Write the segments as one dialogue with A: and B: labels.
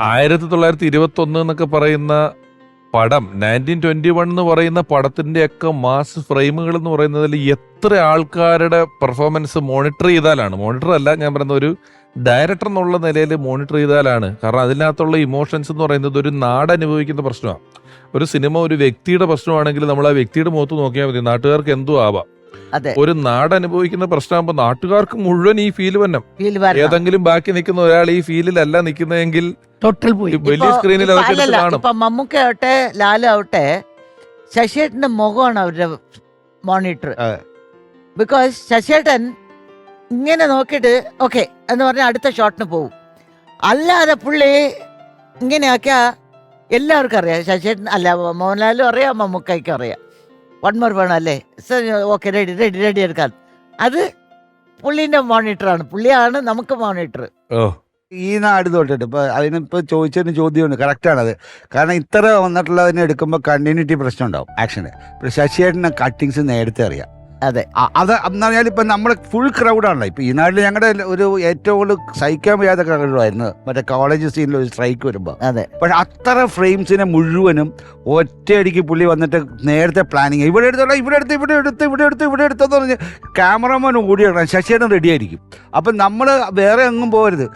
A: ആയിരത്തി തൊള്ളായിരത്തി ഇരുപത്തി ഒന്ന് എന്നൊക്കെ പറയുന്ന പടം നയന്റീൻ ട്വന്റി വൺ എന്ന് പറയുന്ന പടത്തിന്റെ ഒക്കെ മാസ് ഫ്രെയിമുകൾ എന്ന് പറയുന്നതിൽ എത്ര ആൾക്കാരുടെ പെർഫോമൻസ് മോണിറ്റർ ചെയ്താലാണ്? മോണിറ്റർ അല്ല ഞാൻ പറയുന്ന ഒരു ഡയറക്ടർ എന്നുള്ള നിലയിൽ മോണിറ്റർ ചെയ്താലാണ്. കാരണം അതിനകത്തുള്ള ഇമോഷൻസ് എന്ന് പറയുന്നത് ഒരു നാട് അനുഭവിക്കുന്ന പ്രശ്നമാണ്. ഒരു സിനിമ ഒരു വ്യക്തിയുടെ പ്രശ്നമാണെങ്കിൽ നമ്മൾ ആ വ്യക്തിയുടെ മുഖത്ത് നോക്കിയാൽ മതി. നാട്ടുകാർക്ക് എന്തോ ആവാം. ഒരു നാട് അനുഭവിക്കുന്ന പ്രശ്നമാകുമ്പോൾ നാട്ടുകാർക്ക് മുഴുവൻ ഈ ഫീൽ
B: വന്നം
A: ഏതെങ്കിലും ബാക്കി നിൽക്കുന്ന ഒരാൾ ഈ ഫീലിലല്ല നിൽക്കുന്നതെങ്കിൽ
C: ടോട്ടൽ പോയി.
A: വലിയ സ്ക്രീനിൽ അതൊക്കെ
B: മമ്മൂക്ക ആവട്ടെ ലാലു ആവട്ടെ ശശിയേട്ടന്റെ മുഖമാണ് അവരുടെ മോണിറ്റർ ബിക്കോസ് ശശിയേട്ടൻ ഇങ്ങനെ നോക്കിയിട്ട് ഓക്കെ എന്ന് പറഞ്ഞ അടുത്ത ഷോട്ടിന് പോകും അല്ലാതെ പുള്ളി ഇങ്ങനെ ആക്കിയാ എല്ലാവർക്കും അറിയാം. ശശിയേട്ടൻ അല്ല മോഹൻലാലും അറിയാം മമ്മൂക്കയ്ക്കും അറിയാം. വൺ മർ വേണം അല്ലേ? ഓക്കെ റെഡി റെഡി റെഡി എടുക്കാൻ. അത് പുള്ളീന്റെ മോണിറ്ററാണ് പുള്ളിയാണ് നമുക്ക് മോണിറ്റർ
A: ഓ.
D: ഈ നാട് തൊട്ടിട്ട് ഇപ്പൊ അതിനിപ്പോ ചോദിച്ചതിന് ചോദ്യമുണ്ട്. കറക്റ്റാണ് അത് കാരണം ഇത്ര വന്നിട്ടുള്ളതിനെ എടുക്കുമ്പോൾ കണ്ടിന്യൂറ്റി പ്രശ്നം ഉണ്ടാവും ആക്ഷന് ശശിയേട്ടൻ ശശിയേട്ടന് കട്ടിങ്സ് നേരത്തെ അറിയാം.
B: അതെ.
D: അത് എന്ന് പറഞ്ഞാൽ ഇപ്പം നമ്മൾ ഫുൾ ക്രൗഡാണല്ലോ ഇപ്പം ഈ നാട്ടിൽ ഞങ്ങളുടെ ഒരു ഏറ്റവും കൂടുതൽ സഹിക്കാൻ വയ്യാത്ത ക്രൗഡായിരുന്നു മറ്റേ കോളേജ് സീനിൽ ഒരു സ്ട്രൈക്ക് വരുമ്പോൾ
B: അതെ.
D: പക്ഷെ അത്ര ഫ്രെയിംസിനെ മുഴുവനും ഒറ്റയടിക്ക് പുള്ളി വന്നിട്ട് നേരത്തെ പ്ലാനിങ് ഇവിടെ എടുത്തോളാം ഇവിടെ എടുത്ത് ഇവിടെ എടുത്ത് ഇവിടെ എടുത്ത് ഇവിടെ എടുത്തെന്ന് പറഞ്ഞ് ക്യാമറമാൻ ഓടിയാണ് ശശിയേട്ടൻ റെഡി ആയിരിക്കും. അപ്പം നമ്മൾ വേറെ എങ്ങും പോകരുത്.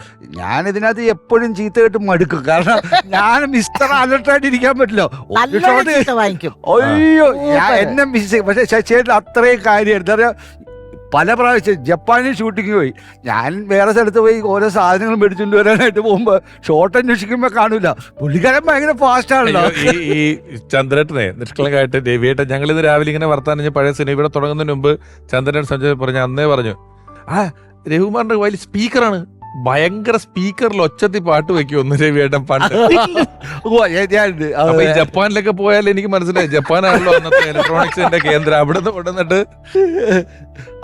D: ഞാൻ ഇതിനകത്ത് എപ്പോഴും ചീത്ത കേട്ട് മടുക്കും. കാരണം ഞാൻ മിസ്റ്റർ അലർട്ടായിട്ട് ഇരിക്കാൻ പറ്റില്ല. ഒരു
B: നല്ല
D: ഷോട്ട്
B: വാങ്ങിക്കും.
D: അയ്യോ ഞാൻ. എന്നെ മിസ് ചെയ്യും. പക്ഷെ ശശിയുടെ അത്രയും കാര്യം എന്താ പറയുക പല പ്രാവശ്യം ജപ്പാനിൽ ഷൂട്ടിങ് പോയി. ഞാൻ വേറെ സ്ഥലത്ത് പോയി ഓരോ സാധനങ്ങൾ മേടിച്ചുകൊണ്ട് വരാനായിട്ട് പോകുമ്പോൾ ഷോട്ട് അന്വേഷിക്കുമ്പോൾ കാണൂല പുള്ളിക്കാരൻ ഭയങ്കര ഫാസ്റ്റ് ആണല്ലോ.
A: ഈ ചന്ദ്രനെ ചന്ദ്രേട്ടനെ നിഷ്കളങ്കായിട്ട് ദേവിയേട്ടൻ ഞങ്ങൾ ഇത് രാവിലെ ഇങ്ങനെ വർത്താനം പഴയ സിനിമ ഇവിടെ തുടങ്ങുന്നതിന് മുമ്പ് ചന്ദ്രൻ സഞ്ജയ് പറഞ്ഞു അന്നേ പറഞ്ഞു ആ രവികുമാറിന്റെ വലിയ സ്പീക്കറാണ് ഭയങ്കര സ്പീക്കറിൽ ഒച്ചത്തി പാട്ട് വെക്കുമെന്ന് രവിയേട്ടൻ പണ്ട്.
D: ഓ, ഞാൻ- ഞാൻ-
A: അപ്പൊ ഈ ജപ്പാനിലൊക്കെ പോയാൽ എനിക്ക് മനസ്സിലായി. ജപ്പാനാണല്ലോ അന്നത്തെ ഇലക്ട്രോണിക്സിന്റെ കേന്ദ്രം. അവിടെ നിന്ന് കൊണ്ടുവന്നിട്ട്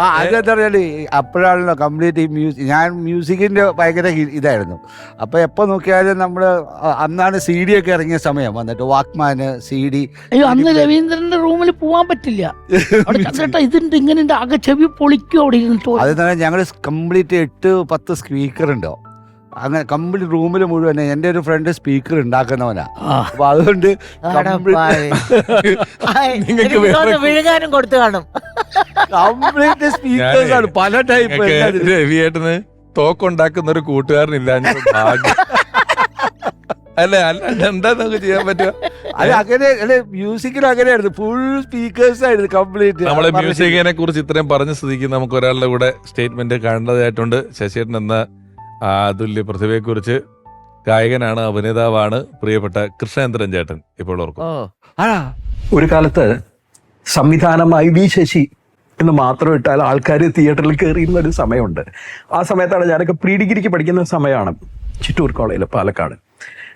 D: ആ അതെന്താ പറഞ്ഞാൽ അപ്പോഴാണല്ലോ കംപ്ലീറ്റ് ഈ മ്യൂസിക് ഞാൻ മ്യൂസിക്കിന്റെ ഭയങ്കര ഇതായിരുന്നു. അപ്പൊ എപ്പോ നോക്കിയാലും നമ്മൾ അന്നാണ് സി ഡി ഒക്കെ ഇറങ്ങിയ സമയം. വന്നിട്ട് വാക്മാന് സി ഡി
C: അന്ന് രവീന്ദ്രന്റെ റൂമിൽ പോവാൻ പറ്റില്ല. ഇതിന്റെ ഇതുണ്ട് ഇങ്ങനെ ആകെ ചെവി പൊളിക്കും അവിടെ ഇരുന്നിട്ട്
D: അത് തന്നെ ഞങ്ങൾ കംപ്ലീറ്റ് എട്ട് പത്ത് സ്പീക്കർ ഉണ്ടോ അങ്ങനെ കംപ്ലീറ്റ് റൂമിൽ മുഴുവൻ എന്റെ ഒരു ഫ്രണ്ട് സ്പീക്കർ ഉണ്ടാക്കുന്നവനാ. അപ്പൊ അതുകൊണ്ട്
B: വിഴുങ്ങാനും കൊടുത്തു കാണും.
D: കംപ്ലീറ്റ് സ്പീക്കേഴ്സ് ആണ് പല ടൈപ്പ്
A: രവിയേട്ടന് തോക്കുണ്ടാക്കുന്ന ഒരു കൂട്ടുകാരനില്ല അല്ലെ അല്ല അല്ല എന്താ നമുക്ക് ചെയ്യാൻ പറ്റുക?
D: അത് അങ്ങനെ അല്ലെ മ്യൂസിക്കിൽ അങ്ങനെയായിരുന്നു. ഫുൾ സ്പീക്കേഴ്സ് ആയിരുന്നു കംപ്ലീറ്റ്
A: നമ്മളെ മ്യൂസിക്കിനെ കുറിച്ച് ഇത്രയും പറഞ്ഞ സ്ഥിതിക്ക് നമുക്ക് ഒരാളുടെ കൂടെ സ്റ്റേറ്റ്മെന്റ് കാണേണ്ടതായിട്ടുണ്ട് ശശിയേട്ടൻ എന്ന അതുല്യ പ്രതിഭയെക്കുറിച്ച് ഗായകനാണ് അഭിനേതാവാണ് പ്രിയപ്പെട്ട കൃഷ്ണേന്ദ്രൻ ചേട്ടൻ. ഇപ്പോൾ ഓർക്കും.
E: ഒരു കാലത്ത് സംവിധാനമായി വി ശശി എന്ന് മാത്രം ഇട്ടാൽ ആൾക്കാർ തിയേറ്ററിൽ കയറിയിരുന്ന ഒരു സമയമുണ്ട്. ആ സമയത്താണ് ഞാനൊക്കെ പ്രീ ഡിഗ്രിക്ക് പഠിക്കുന്ന സമയമാണ് ചിറ്റൂർ കോളേജിൽ പാലക്കാട്.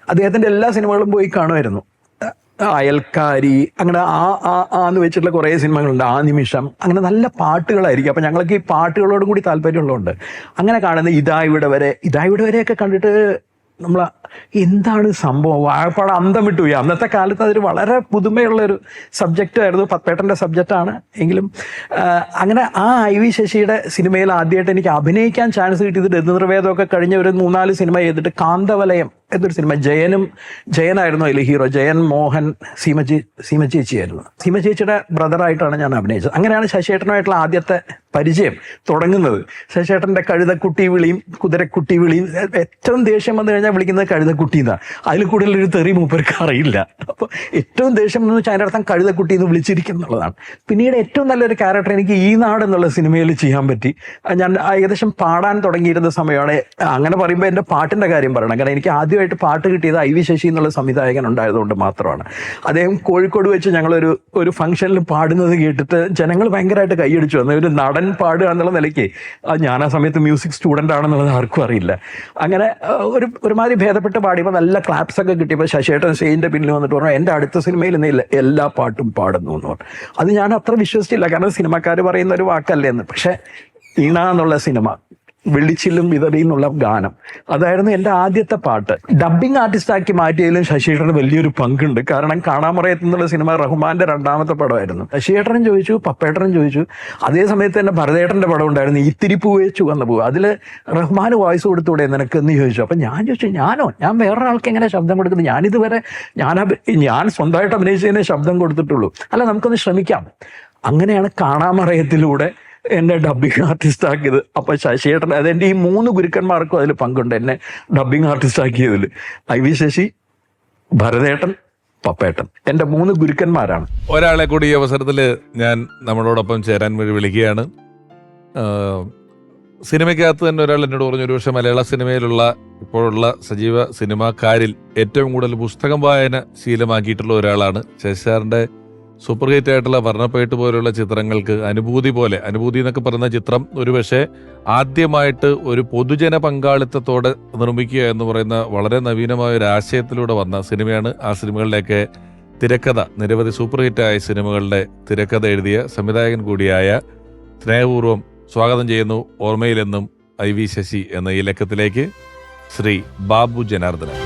E: അദ്ദേഹത്തിന്റെ എല്ലാ സിനിമകളും പോയി കാണുമായിരുന്നു. അയൽക്കാരി അങ്ങനെ ആ ആ എന്ന് വെച്ചിട്ടുള്ള കുറേ സിനിമകളുണ്ട്. ആ നിമിഷം. അങ്ങനെ നല്ല പാട്ടുകളായിരിക്കും. അപ്പം ഞങ്ങൾക്ക് ഈ പാട്ടുകളോടും കൂടി താല്പര്യമുള്ളതുകൊണ്ട്. അങ്ങനെ കാണുന്ന ഇതായിവിടെ വരെ ഇതായിവിടെ വരെയൊക്കെ കണ്ടിട്ട് നമ്മൾ എന്താണ് സംഭവം? വാഴപ്പാട് അന്തം വിട്ടുപോയി അന്നത്തെ കാലത്ത് അതൊരു വളരെ പുതുമയുള്ള ഒരു സബ്ജക്റ്റ് ആയിരുന്നു പത്പേട്ടന്റെ സബ്ജക്റ്റാണ് എങ്കിലും അങ്ങനെ ആ ഐ വി ശശിയുടെ സിനിമയിൽ ആദ്യമായിട്ട് എനിക്ക് അഭിനയിക്കാൻ ചാൻസ് കിട്ടിയത് രഥനിർവേദമൊക്കെ കഴിഞ്ഞ ഒരു മൂന്നാൽ സിനിമ ചെയ്തിട്ട് കാന്തവലയം എന്നൊരു സിനിമ ജയനും ജയനായിരുന്നു അതിൽ ഹീറോ ജയൻ മോഹൻ സീമജി സീമ ചേച്ചിയായിരുന്നു സീമ ചേച്ചിയുടെ ബ്രദറായിട്ടാണ് ഞാൻ അഭിനയിച്ചത്. അങ്ങനെയാണ് ശശിയേട്ടനുമായിട്ടുള്ള ആദ്യത്തെ പരിചയം തുടങ്ങുന്നത്. ശശിയേട്ടന്റെ കഴുതക്കുട്ടി വിളിയും കുതിരക്കുട്ടി വിളിയും ഏറ്റവും ദേഷ്യം വന്നു കഴിഞ്ഞാൽ വിളിക്കുന്നത് കഴുതക്കുട്ടി എന്നാണ് അതിൽ കൂടുതൽ ഒരു തെറി മൂപ്പർക്ക് അറിയില്ല. അപ്പോൾ ഏറ്റവും ദേഷ്യം എന്ന് വെച്ചാൽ അതിന്റെ അർത്ഥം കഴുതക്കുട്ടി എന്ന് വിളിച്ചിരിക്കും എന്നുള്ളതാണ് പിന്നീട് ഏറ്റവും നല്ലൊരു ക്യാരക്ടർ എനിക്ക് ഈ നാട് എന്നുള്ള സിനിമയിൽ ചെയ്യാൻ പറ്റി. ഞാൻ ഏകദേശം പാടാൻ തുടങ്ങിയിരുന്ന സമയമാണ്. അങ്ങനെ പറയുമ്പോൾ എന്റെ പാട്ടിന്റെ കാര്യം പറയണം. കാരണം എനിക്ക് ആദ്യമായിട്ട് പാട്ട് കിട്ടിയത് ഐ വി ശശി എന്നുള്ള സംവിധായകൻ ഉണ്ടായതുകൊണ്ട് മാത്രമാണ്. അദ്ദേഹം കോഴിക്കോട് വെച്ച് ഞങ്ങളൊരു ഒരു ഫംഗ്ഷനിൽ പാടുന്നത് കേട്ടിട്ട് ജനങ്ങൾ ഭയങ്കരമായിട്ട് കൈയടിച്ചു. വന്നു ഒരു നടൻ പാടുക എന്നുള്ള നിലയ്ക്ക് ഞാൻ ആ സമയത്ത് മ്യൂസിക് സ്റ്റുഡന്റ് ആണെന്നുള്ളത് ആർക്കും അറിയില്ല. അങ്ങനെ ഒരു ഒരുമാതിരി ഭേദപ്പെട്ട് പാടിയപ്പോൾ നല്ല ക്ലാപ്സ് ഒക്കെ കിട്ടിയപ്പോൾ ശശിയേട്ടൻ സ്റ്റേജിന്റെ പിന്നിൽ വന്നിട്ട് പറഞ്ഞു എന്റെ അടുത്ത സിനിമയിൽ നിന്ന് എല്ലാ പാട്ടും പാടുന്നു എന്ന് പറഞ്ഞു. അത് ഞാൻ അത്ര വിശ്വസിച്ചില്ല കാരണം സിനിമക്കാർ പറയുന്ന ഒരു വാക്കല്ലേ എന്ന്. പക്ഷേ ഇണ എന്നുള്ള സിനിമ വെള്ളിച്ചില്ലും വിതറി എന്നുള്ള ഗാനം. അതായിരുന്നു എന്റെ ആദ്യത്തെ പാട്ട്. ഡബിങ് ആർട്ടിസ്റ്റാക്കി മാറ്റിയതിലും ശശിയേട്ടന് വലിയൊരു പങ്കുണ്ട്. കാരണം കാണാമറയത്ത് എന്നുള്ള സിനിമ റഹ്മാന്റെ രണ്ടാമത്തെ പടമായിരുന്നു. ശശിയേട്ടനും ചോദിച്ചു പപ്പേട്ടനും ചോദിച്ചു അതേ സമയത്ത് തന്നെ ഭരതേട്ടന്റെ പടം ഉണ്ടായിരുന്നു ഇത്തിരി പൂവേച്ചു വന്ന പൂവ്. അതിൽ റഹ്മാൻ വോയിസ് കൊടുത്തൂടെ നിനക്ക് എന്ന് ചോദിച്ചു. അപ്പം ഞാൻ ചോദിച്ചു ഞാനോ? ഞാൻ വേറൊരാൾക്ക് എങ്ങനെ ശബ്ദം കൊടുക്കുന്നത്? ഞാനിതുവരെ ഞാൻ ഞാൻ സ്വന്തമായിട്ട് അഭിനയിച്ചതിനെ ശബ്ദം കൊടുത്തിട്ടുള്ളൂ. അല്ല നമുക്കൊന്ന് ശ്രമിക്കാം. അങ്ങനെയാണ് കാണാമറയത്തിലൂടെ എന്നെ ഡബിങ് ആർട്ടിസ്റ്റ് ആക്കിയത്. അപ്പൊ ശശിയേട്ടൻ അതെന്റെ ഈ മൂന്ന് ഗുരുക്കന്മാർക്കും അതിൽ പങ്കുണ്ട് എന്നെ ഡബിങ് ആർട്ടിസ്റ്റ് ആക്കിയതിൽ ഐ വി ശശി ഭരതേട്ടൻ പപ്പേട്ടൻ. എന്റെ മൂന്ന് ഗുരുക്കന്മാരാണ്.
A: ഒരാളെ കൂടി ഈ അവസരത്തിൽ ഞാൻ നമ്മളോടൊപ്പം ചേരാൻ വേണ്ടി വിളിക്കുകയാണ്. സിനിമയ്ക്കകത്ത് തന്നെ ഒരാൾ എന്നോട് പറഞ്ഞു ഒരുപക്ഷെ മലയാള സിനിമയിലുള്ള ഇപ്പോഴുള്ള സജീവ സിനിമാക്കാരിൽ ഏറ്റവും കൂടുതൽ പുസ്തകം വായന ശീലമാക്കിയിട്ടുള്ള ഒരാളാണ് ശശി ശശിസാറിന്റെ സൂപ്പർ ഹിറ്റ് ആയിട്ടുള്ള വർണപ്പേട്ട് പോലെയുള്ള ചിത്രങ്ങൾക്ക് അനുഭൂതി പോലെ അനുഭൂതി എന്നൊക്കെ പറയുന്ന ചിത്രം ഒരുപക്ഷെ ആദ്യമായിട്ട് ഒരു പൊതുജന പങ്കാളിത്തത്തോടെ നിർമ്മിക്കുക എന്ന് പറയുന്ന വളരെ നവീനമായ ഒരു ആശയത്തിലൂടെ വന്ന സിനിമയാണ് ആ സിനിമകളിലേക്ക് തിരക്കഥ നിരവധി സൂപ്പർ ഹിറ്റായ സിനിമകളുടെ തിരക്കഥ എഴുതിയ സംവിധായകൻ കൂടിയായ സ്നേഹപൂർവം സ്വാഗതം ചെയ്യുന്നു ഓർമ്മയിലെന്നും ഐ വി ശശി എന്ന ഈ ലക്കത്തിലേക്ക് ശ്രീ ബാബു ജനാർദ്ദനൻ.